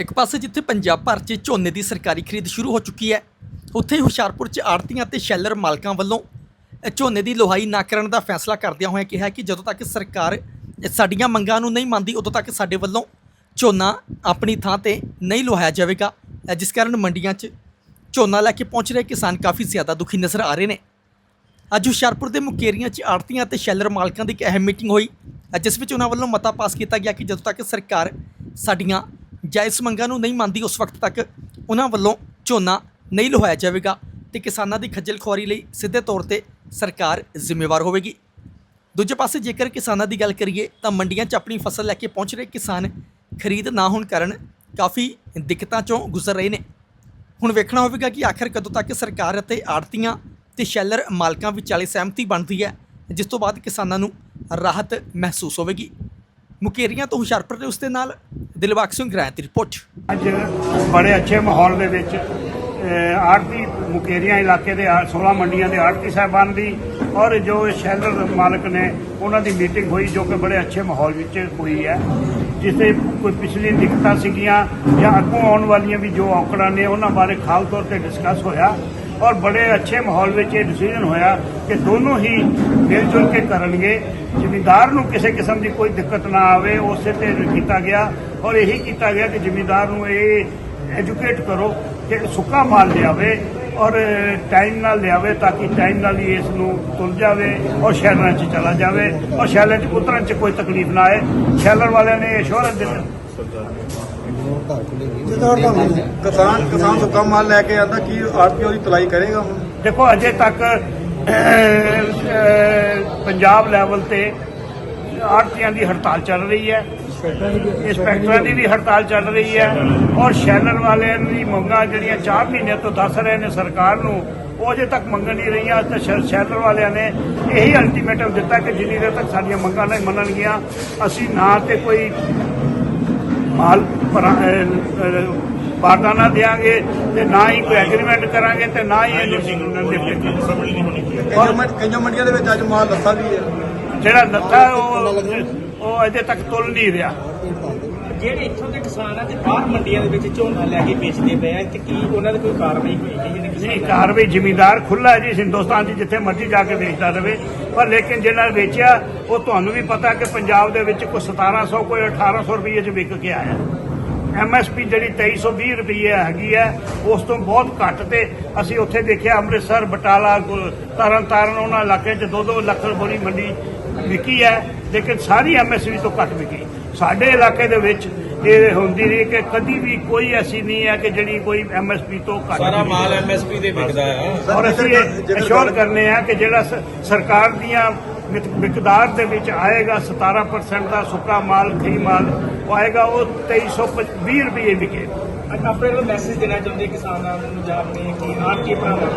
ਇੱਕ ਪਾਸੇ ਜਿੱਥੇ ਪੰਜਾਬ ਭਰ 'ਚ ਝੋਨੇ ਦੀ ਸਰਕਾਰੀ ਖਰੀਦ ਸ਼ੁਰੂ ਹੋ ਚੁੱਕੀ ਹੈ, ਉੱਥੇ ਹੀ ਹੁਸ਼ਿਆਰਪੁਰ 'ਚ ਆੜਤੀਆਂ ਤੇ ਸ਼ੈਲਰ ਮਾਲਕਾਂ ਵੱਲੋਂ ਝੋਨੇ ਦੀ ਲੋਹਾਈ ਨਾ ਕਰਨ ਦਾ ਫੈਸਲਾ ਕਰਦਿਆਂ ਹੋਇਆਂ ਕਿਹਾ ਕਿ ਜਦੋਂ ਤੱਕ ਸਰਕਾਰ ਸਾਡੀਆਂ ਮੰਗਾਂ ਨੂੰ ਨਹੀਂ ਮੰਨਦੀ, ਉਦੋਂ ਤੱਕ ਸਾਡੇ ਵੱਲੋਂ ਝੋਨਾ ਆਪਣੀ ਥਾਂ ਤੇ ਨਹੀਂ ਲੁਹਾਇਆ ਜਾਵੇਗਾ। ਜਿਸ ਕਾਰਨ ਮੰਡੀਆਂ 'ਚ ਝੋਨਾ ਲੈ ਕੇ ਪਹੁੰਚ ਰਹੇ ਕਿਸਾਨ ਕਾਫੀ ਜ਼ਿਆਦਾ ਦੁਖੀ ਨਜ਼ਰ ਆ ਰਹੇ ਨੇ। ਅੱਜ ਹੁਸ਼ਿਆਰਪੁਰ ਦੇ ਮੁਕੇਰੀਆਂ 'ਚ ਆੜਤੀਆਂ ਅਤੇ ਸ਼ੈਲਰ ਮਾਲਕਾਂ ਦੀ ਇੱਕ ਅਹਿਮ ਮੀਟਿੰਗ ਹੋਈ, ਜਿਸ ਵਿੱਚ ਉਹਨਾਂ ਵੱਲੋਂ ਮਤਾ ਪਾਸ ਕੀਤਾ ਗਿਆ ਕਿ ਜਦੋਂ ਤੱਕ ਸਰਕਾਰ ਸਾਡੀਆਂ ਜਾਇਜ਼ ਮੰਗਾਂ ਨੂੰ ਨਹੀਂ ਮੰਨਦੀ, ਉਸ ਵਕਤ ਤੱਕ ਉਹਨਾਂ ਵੱਲੋਂ ਝੋਨਾ ਨਹੀਂ ਲੁਹਾਇਆ ਜਾਵੇਗਾ ਤੇ ਕਿਸਾਨਾਂ ਦੀ ਖੱਜਲ ਖੁਆਰੀ ਲਈ ਸਿੱਧੇ ਤੌਰ ਤੇ ਸਰਕਾਰ ਜ਼ਿੰਮੇਵਾਰ ਹੋਵੇਗੀ। ਦੂਜੇ ਪਾਸੇ ਜੇਕਰ ਕਿਸਾਨਾਂ ਦੀ ਗੱਲ ਕਰੀਏ ਤਾਂ ਮੰਡੀਆਂ 'ਚ ਆਪਣੀ ਫਸਲ ਲੈ ਕੇ ਪਹੁੰਚ ਰਹੇ ਕਿਸਾਨ ਖਰੀਦ ਨਾ ਹੋਣ ਕਾਰਨ ਕਾਫੀ ਦਿੱਕਤਾਂ 'ਚੋਂ ਗੁਜ਼ਰ ਰਹੇ ਨੇ। ਹੁਣ ਵੇਖਣਾ ਹੋਵੇਗਾ ਕਿ ਆਖਰ ਕਦੋਂ ਤੱਕ ਸਰਕਾਰ ਅਤੇ ਆੜਤੀਆਂ ਤੇ ਸ਼ੈਲਰ ਮਾਲਕਾਂ ਵਿਚਾਲੇ ਸਹਿਮਤੀ ਬਣਦੀ ਹੈ, ਜਿਸ ਤੋਂ ਬਾਅਦ ਕਿਸਾਨਾਂ ਨੂੰ ਰਾਹਤ ਮਹਿਸੂਸ ਹੋਵੇਗੀ। ਮੁਕੇਰੀਆਂ ਤੋਂ ਹੁਸ਼ਿਆਰਪੁਰ ਦੇ ਉਸ ਦੇ ਨਾਲ ਦਿਲਬਾਗ ਸਿੰਘ ਗ੍ਰਾਂ ਦੀ ਰਿਪੋਰਟ। ਅੱਜ ਬੜੇ ਅੱਛੇ ਮਾਹੌਲ ਦੇ ਵਿੱਚ ਆੜਤੀ ਮੁਕੇਰੀਆਂ ਇਲਾਕੇ ਦੇ ਆ- 16 ਮੰਡੀਆਂ ਦੇ ਆੜਤੀ ਸਾਹਿਬਾਨ ਦੀ ਔਰ ਜੋ ਸ਼ੈਲਰ ਮਾਲਕ ਨੇ, ਉਹਨਾਂ ਦੀ ਮੀਟਿੰਗ ਹੋਈ ਜੋ ਕਿ ਬੜੇ ਅੱਛੇ ਮਾਹੌਲ ਵਿੱਚ ਹੋਈ ਹੈ। ਜਿਸੇ ਕੋਈ ਪਿਛਲੀ ਦਿੱਕਤਾਂ ਸੀਗੀਆਂ ਜਾਂ ਅੱਗੋਂ ਆਉਣ ਵਾਲੀਆਂ ਵੀ ਜੋ ਔਕੜਾਂ ਨੇ, ਉਹਨਾਂ ਬਾਰੇ ਖਾਸ ਤੌਰ ਤੇ ਡਿਸਕਸ ਹੋਇਆ ਔਰ ਬੜੇ ਅੱਛੇ ਮਾਹੌਲ ਵਿੱਚ ਇਹ ਡਿਸੀਜਨ ਹੋਇਆ ਕਿ ਦੋਨੋਂ ਹੀ ਮਿਲ ਜੁਲ ਕੇ ਕਰਨਗੇ। ਜ਼ਿਮੀਂਦਾਰ ਨੂੰ ਕਿਸੇ ਕਿਸਮ ਦੀ ਕੋਈ ਦਿੱਕਤ ਨਾ ਆਵੇ, ਉਸੇ ਤੇ ਕੀਤਾ ਗਿਆ। ਔਰ ਇਹੀ ਕੀਤਾ ਗਿਆ ਕਿ ਜ਼ਿਮੀਂਦਾਰ ਨੂੰ ਇਹ ਐਜੂਕੇਟ ਕਰੋ ਕਿ ਸੁੱਕਾ ਮਾਲ ਲਿਆਵੇ ਔਰ ਟਾਈਮ ਨਾਲ ਲਿਆਵੇ ਤਾਂ ਕਿ ਟਾਈਮ ਨਾਲ ਹੀ ਇਸ ਨੂੰ ਤੁਲ ਜਾਵੇ ਔਰ ਸ਼ਹਿਰਾਂ 'ਚ ਚਲਾ ਜਾਵੇ ਔਰ ਸ਼ਹਿਰਾਂ 'ਚ ਉਤਰਨ 'ਚ ਕੋਈ ਤਕਲੀਫ ਨਾ ਆਏ। ਸ਼ੈਲਰ ਵਾਲਿਆਂ ਨੇ ਅਸ਼ੋਰੈਂਸ ਦਿੱਤੀ। ਕਿਸਾਨ ਕਿਸਾਨ ਸੁੱਕਾ ਮਾਲ ਲੈ ਕੇ ਆਂਦਾ ਕੀ ਆਰਪੀਓ ਦੀ ਤਲਾਈ ਕਰੇਗਾ ਹੁਣ? ਦੇਖੋ ਅਜੇ ਤੱਕ ਪੰਜਾਬ ਲੈਵਲ ਤੇ ਆੜਤੀਆਂ ਦੀ ਹੜਤਾਲ ਚੱਲ ਰਹੀ ਹੈ। ਇੰਸਪੈਕਟਰਾਂ ਦੀ ਵੀ ਹੜਤਾਲ ਚੱਲ ਰਹੀ ਹੈ ਔਰ ਸ਼ੈਲਰ ਵਾਲਿਆਂ ਦੀ ਮੰਗਾਂ ਜਿਹੜੀਆਂ 4 ਮਹੀਨੇ ਤੋਂ ਦੱਸ ਰਹੇ ਨੇ ਸਰਕਾਰ ਨੂੰ ਉਹ ਅਜੇ ਤੱਕ ਮੰਗਣ ਨਹੀਂ ਰਹੀਆਂ। ਤੇ ਸ਼ੈਲਰ ਵਾਲਿਆਂ ਨੇ ਇਹੀ ਅਲਟੀਮੇਟਮ ਦਿੱਤਾ ਕਿ ਜਿੰਨੀ ਦੇਰ ਤੱਕ ਸਾਡੀਆਂ ਮੰਗਾਂ ਨਹੀਂ ਮੰਨਣਗੀਆਂ ਅਸੀਂ ਨਾ ਤੇ ਕੋਈ ਮਾਲ ਬਾਰਦਾਨਾ ਦੇਾਂਗੇ ਤੇ ਨਾ ਹੀ ਕੋਈ ਐਗਰੀਮੈਂਟ ਕਰਾਂਗੇ ਤੇ ਨਾ ਹੀ ਮੰਡ- ਕਈਆਂ ਮੰਡੀਆਂ ਦੇ ਵਿੱਚ ਅੱਜ ਮਾਲ ਲੱਥਾ ਵੀ ਹੈ। ਜਿਹੜਾ ਲੱਥਾ ਉਹ ਉਹ ਅਜੇ ਤੱਕ ਤੁਲ ਨਹੀਂ ਰਿਹਾ। ਜਿਹੜੇ ਇੱਥੋਂ ਦੇ ਕਿਸਾਨ ਆ ਤੇ ਬਾਹਰ ਮੰਡੀਆਂ ਦੇ ਵਿੱਚ ਝੋਨਾ ਲੈ ਕੇ ਵੇਚਦੇ ਪਏ ਆ ਤੇ ਕੀ ਉਹਨਾਂ ਦੀ ਕੋਈ ਕਾਰਵਾਈ ਹੋਈ ਜਿਹਨੇ ਨਹੀਂ ਕਾਰਵਾਈ ਜ਼ਿਮੀਂਦਾਰ ਖੁੱਲਾ ਹੈ ਜੀ ਹਿੰਦੁਸਤਾਨ 'ਚ ਜਿੱਥੇ ਮਰਜ਼ੀ ਜਾ ਕੇ ਵੇਚਦਾ ਰਵੇ। ਪਰ ਲੇਕਿਨ ਜਿਹਨਾਂ ਨੇ ਵੇਚਿਆ ਉਹ ਤੁਹਾਨੂੰ ਵੀ ਪਤਾ ਕਿ ਪੰਜਾਬ ਦੇ ਵਿੱਚ ਕੋਈ 1700 ਕੋਈ 1800 ਰੁਪਏ 'ਚ ਵਿਕ ਕੇ ਆਇਆ। ਐਮਐਸਪੀ ਜਿਹੜੀ 2320 ਰੁਪਏ ਹੈਗੀ ਹੈ ਉਸ ਤੋਂ ਬਹੁਤ ਘੱਟ ਤੇ ਅਸੀਂ ਉੱਥੇ ਦੇਖਿਆ ਅੰਮ੍ਰਿਤਸਰ ਬਟਾਲਾ ਗੁਰ- ਤਰਨ ਤਾਰਨ ਉਹਨਾਂ ਇਲਾਕੇ 'ਚ 2-2 ਲੱਖ ਰੁਪਏ ਦੀ ਮੰਡੀ ਵਿਕੀ ਹੈ ਲੇਕਿਨ ਸਾਰੀ ਐਮਐਸਪੀ ਤੋਂ ਘੱਟ ਵਿਕੀ। ਸਾਡੇ ਇਲਾਕੇ ਦੇ ਵਿੱਚ ਇਹ ਹੁੰਦੀ ਰਹੀ ਕਿ ਕਦੀ ਵੀ ਕੋਈ ਐਸੀ ਨਹੀਂ ਹੈ ਕਿ ਜਿਹੜੀ ਕੋਈ ਐਮਐਸਪੀ ਤੋਂ ਘੱਟ ਸਾਰਾ। ਮਾਲ ਐਮਐਸਪੀ ਤੇ ਵਿਕਦਾ ਆ ਔਰ ਅਸੀਂ ਇਹ ਅਸ਼ੋਰ ਕਰਨੇ ਆ ਕਿ ਜਿਹੜਾ ਸਰਕਾਰ ਦੀਆਂ ਮਿਕ- ਮਿਕਦਾਰ ਦੇ ਵਿੱਚ ਆਏਗਾ 17% ਦਾ ਸੁੱਕਾ ਮਾਲ ਖਰੀ ਮਾਲ ਉਹ ਆਏਗਾ ਉਹ 2320 ਰੁਪਏ ਵਿਕੇ। ਆਪਣੇ ਨੂੰ ਮੈਸੇਜ ਦੇਣਾ ਚਾਹੁੰਦੇ ਕਿਸਾਨਾਂ ਨੂੰ ਜਾਂ ਆਪਣੇ ਕੀ ਆਰਟੀ ਭਰਾਵਾਂ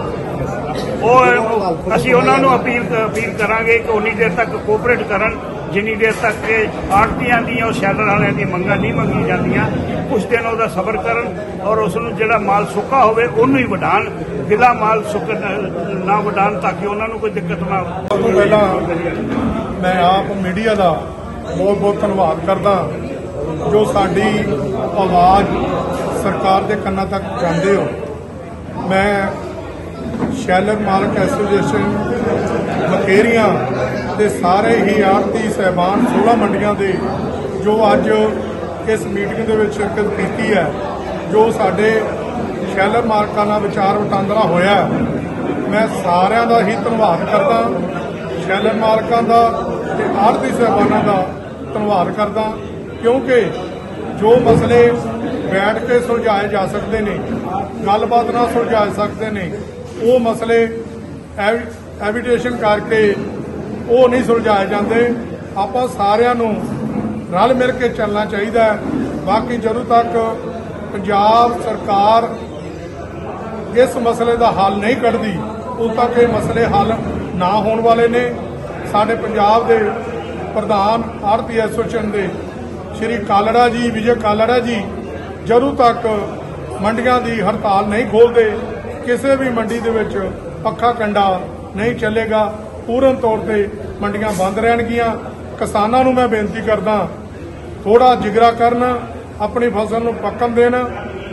ਉਹ ਅਸੀਂ ਉਹਨਾਂ ਨੂੰ ਅਪੀਲ ਅਪੀਲ ਕਰਾਂਗੇ ਕਿ ਉਨੀ ਦੇਰ ਤੱਕ ਕੋਆਪਰੇਟ ਕਰਨ ਜਿੰਨੀ ਦੇਰ ਤੱਕ ਕਿ ਆੜਤੀਆਂ ਦੀਆਂ ਉਹ ਸ਼ੈਲਰ ਵਾਲਿਆਂ ਦੀ ਮੰਗਾਂ ਨਹੀਂ ਮੰਗੀ ਜਾਂਦੀਆਂ ਕੁਝ ਦਿਨ ਉਹਦਾ ਸਬਰ ਕਰਨ ਔਰ ਉਸ ਨੂੰ ਜਿਹੜਾ ਮਾਲ ਸੁੱਕਾ ਹੋਵੇ ਉਹਨੂੰ ਹੀ ਵਡਾਣ ਗਿੱਲਾ ਮਾਲ ਸੁੱਕ ਨਾ ਵਡਾਣ ਤਾਂ ਕਿ ਉਹਨਾਂ ਨੂੰ ਕੋਈ ਦਿੱਕਤ ਨਾ ਆਵੇ। ਸਭ ਤੋਂ ਪਹਿਲਾਂ ਮੈਂ ਆਪ ਮੀਡੀਆ ਦਾ ਬਹੁਤ ਬਹੁਤ ਧੰਨਵਾਦ ਕਰਦਾ ਜੋ ਸਾਡੀ ਆਵਾਜ਼ ਸਰਕਾਰ ਦੇ ਕੰਨਾਂ ਤੱਕ ਜਾਂਦੇ ਹੋ। ਮੈਂ ਸ਼ੈਲਰ ਮਾਲਕ ਐਸੋਸੀਏਸ਼ਨ ਮਕੇਰੀਆਂ ਦੇ ਸਾਰੇ ਹੀ ਆੜਤੀ ਸਹਿਬਾਨ 16 ਮੰਡੀਆਂ ਦੇ ਜੋ ਅੱਜ ਇਸ ਮੀਟਿੰਗ ਦੇ ਵਿੱਚ ਸ਼ਿਰਕਤ ਕੀਤੀ ਹੈ, ਜੋ ਸਾਡੇ ਸ਼ੈਲਰ ਮਾਲਕਾਂ ਨਾਲ ਵਿਚਾਰ ਵਟਾਂਦਰਾ ਹੋਇਆ ਮੈਂ ਸਾਰਿਆਂ ਦਾ ਹੀ ਧੰਨਵਾਦ ਕਰਦਾ, ਸ਼ੈਲਰ ਮਾਲਕਾਂ ਦਾ ਤੇ ਆੜਤੀ ਸਹਿਬਾਨਾਂ ਦਾ ਧੰਨਵਾਦ ਕਰਦਾ, ਕਿਉਂਕਿ ਜੋ ਮਸਲੇ ਬੈਠ ਕੇ ਸੁਲਝਾਏ ਜਾ ਸਕਦੇ ਨੇ, ਗੱਲਬਾਤ ਨਾਲ ਸੁਲਝਾ ਸਕਦੇ ਨੇ, ਉਹ ਮਸਲੇ ਐਵੀਟੇਸ਼ਨ ਕਰਕੇ ਉਹ ਨਹੀਂ ਸੁਲਝਾਏ ਜਾਂਦੇ। ਆਪਾਂ ਸਾਰਿਆਂ ਨੂੰ ਰਲ ਮਿਲ ਕੇ ਚੱਲਣਾ ਚਾਹੀਦਾ ਹੈ। ਬਾਕੀ ਜਦੋਂ ਤੱਕ ਪੰਜਾਬ ਸਰਕਾਰ ਇਸ ਮਸਲੇ ਦਾ ਹੱਲ ਨਹੀਂ ਕੱਢਦੀ, ਉਦੋਂ ਤੱਕ ਇਹ ਮਸਲੇ ਹੱਲ ਨਾ ਹੋਣ ਵਾਲੇ ਨੇ। ਸਾਡੇ ਪੰਜਾਬ ਦੇ ਪ੍ਰਧਾਨ ਆਰਤੀ ਐਸੋਸੀਏਸ਼ਨ ਦੇ ਸ਼੍ਰੀ ਕਾਲੜਾ ਜੀ, ਵਿਜੇ ਕਾਲੜਾ ਜੀ ਜਦੋਂ ਤੱਕ ਮੰਡੀਆਂ ਦੀ ਹੜਤਾਲ ਨਹੀਂ ਖੋਲਦੇ ਕਿਸੇ ਵੀ ਮੰਡੀ ਦੇ ਵਿੱਚ ਪੱਖਾ ਕੰਡਾ ਨਹੀਂ ਚੱਲੇਗਾ। ਪੂਰਨ ਤੌਰ ਤੇ ਮੰਡੀਆਂ ਬੰਦ ਰਹਿਣਗੀਆਂ। ਕਿਸਾਨਾਂ ਨੂੰ ਮੈਂ ਬੇਨਤੀ ਕਰਦਾ ਥੋੜਾ ਜਿਗਰਾ ਕਰਨ ਆਪਣੀ ਫਸਲ ਨੂੰ ਪੱਕਣ ਦੇਣ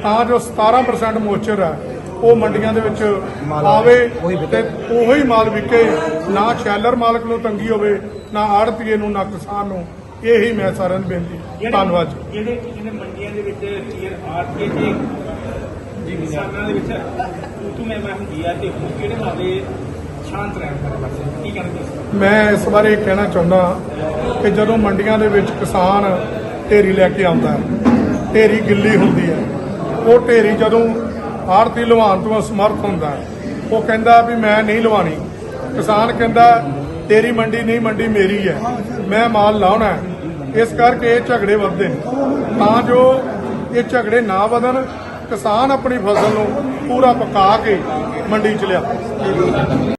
ਤਾਂ ਜੋ 17% ਮੋਚਰ ਹੈ ਉਹ ਮੰਡੀਆਂ ਦੇ ਵਿੱਚ ਆਵੇ ਤੇ ਉਹੀ ਮਾਲ ਵਿਕੇ ਨਾ ਸ਼ੈਲਰ ਮਾਲਕ ਨੂੰ ਤੰਗੀ ਹੋਵੇ ਨਾ ਆੜਤੀਏ ਨੂੰ ਨਾ ਕਿਸਾਨ ਨੂੰ। ਇਹੀ ਮੈਂ ਸਾਰਿਆਂ ਨੂੰ ਬੇਨਤੀ ਧੰਨਵਾਦ ਜੀ। ਜਿਹੜੇ ਜਿਹੜੇ ਮੰਡੀਆਂ ਦੇ ਵਿੱਚ ਕਲੀਅਰ ਆਰਟੀਏ ਤੇ ਜੀ ਕਿਸਾਨਾਂ ਦੇ ਵਿੱਚ ਤੂੰ ਮੈਂ ਮੈਂ ਹੁੰਦੀ ਆ ਤੇ ਉਹ ਕਿਹੜੇ ਮਾਮਲੇ ਸ਼ਾਂਤ ਰਹਿਣ ਕਰ ਬਸ ਕੀ ਕਹਿਣਾ ਤੁਸੀਂ ਮੈਂ ਇਸ ਬਾਰੇ ਕਹਿਣਾ ਚਾਹੁੰਦਾ ਕਿ ਜਦੋਂ ਮੰਡੀਆਂ ਦੇ ਵਿੱਚ ਕਿਸਾਨ ਢੇਰੀ ਲੈ ਕੇ ਆਉਂਦਾ ਹੈ ਢੇਰੀ ਗਿੱਲੀ ਹੁੰਦੀ ਹੈ ਉਹ ਢੇਰੀ ਜਦੋਂ ਆੜਤੀ ਲਵਾਉਣ ਤੋਂ ਅਸਮਰਥ ਹੁੰਦਾ ਉਹ ਕਹਿੰਦਾ ਵੀ ਮੈਂ ਨਹੀਂ ਲਵਾਣੀ ਕਿਸਾਨ ਕਹਿੰਦਾ ਤੇਰੀ ਮੰਡੀ ਨਹੀਂ ਮੰਡੀ ਮੇਰੀ ਹੈ। ਮੈਂ ਮਾਲ ਲਾਉਣਾ ਇਸ ਕਰਕੇ ਇਹ ਝਗੜੇ ਵੱਧਦੇ ਨੇ। ਤਾਂ ਜੋ ਇਹ ਝਗੜੇ ਨਾ ਵਧਣ, ਕਿਸਾਨ ਆਪਣੀ ਫਸਲ ਨੂੰ ਪੂਰਾ ਪਕਾ ਕੇ ਮੰਡੀ ਚ ਲਿਆ।